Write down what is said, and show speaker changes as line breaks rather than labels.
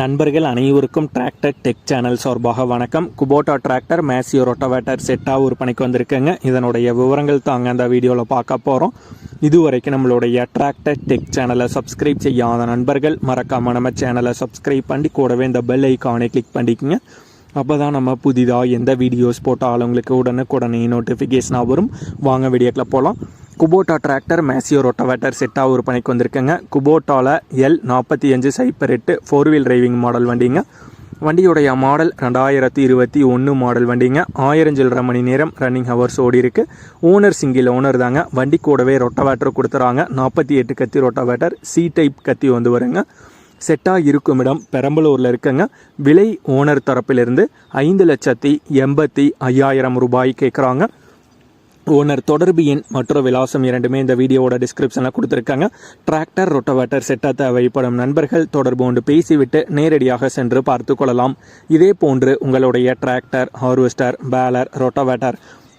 நண்பர்கள் அனைவருக்கும் tractor tech channel சார்பாக வணக்கம். குபோட்டா டிராக்டர் மேசியோ ரொட்டவேட்டர் செட்டாக விற்பனைக்கு வந்திருக்குங்க. இதனுடைய விவரங்கள் தாங்க அந்த வீடியோவில் பார்க்க போகிறோம் இதுவரைக்கும் நம்மளுடைய டிராக்டர் டெக் சேனலை சப்ஸ்கிரைப் செய்யாத நண்பர்கள் மறக்காம நம்ம சேனலை சப்ஸ்கிரைப் பண்ணி கூடவே இந்த பெல் ஐக்கானை கிளிக் பண்ணிக்கோங்க. அப்போ தான் நம்ம புதிதாக எந்த வீடியோஸ் போட்டாலும் உங்களுக்கு உடனுக்குடனே நோட்டிஃபிகேஷனாக வரும். வாங்க வீடியோக்கில் போகலாம் குபோட்டா டிராக்டர் மேசியோ ரோட்டோவேட்டர் செட்டாக பணிக்கு வந்திருக்குங்க. குபோட்டாவில் எல் நாற்பத்தி அஞ்சு சைப்பர் எட்டு ஃபோர் வீல் டிரைவிங் மாடல் வண்டிங்க. வண்டியுடைய மாடல் ரெண்டாயிரத்தி இருபத்தி ஒன்று மாடல் வண்டிங்க. ஆயிரம் சில்லரை மணி நேரம் ரன்னிங் ஹவர்ஸ் ஓடி இருக்கு. ஓனர் சிங்கிள் ஓனர் தாங்க. வண்டி கூடவே ரொட்டவேட்டர் கொடுத்துறாங்க. நாற்பத்தி எட்டு கத்தி ரொட்டவேட்டர் சி டைப் கத்தி வந்து வருங்க. செட்டாக இருக்கும் இடம் பெரம்பலூரில் இருக்குங்க. விலை ஓனர் தரப்பிலிருந்து ஐந்து லட்சத்தி எண்பத்தி ஐயாயிரம் ரூபாய் கேட்குறாங்க ஓனர் தொடர்பு எண் மற்றொரு விலாசம் இரண்டுமே இந்த வீடியோவோட டிஸ்கிரிப்ஷனில் கொடுத்துருக்காங்க. டிராக்டர் ரொட்டவேட்டர் செட்டாக தேவைப்படும் நண்பர்கள் தொடர்பு கொண்டு பேசிவிட்டு நேரடியாக சென்று பார்த்து கொள்ளலாம். இதே போன்று உங்களுடைய டிராக்டர் ஹார்வெஸ்டர் பேலர் ரொட்டவேட்டர்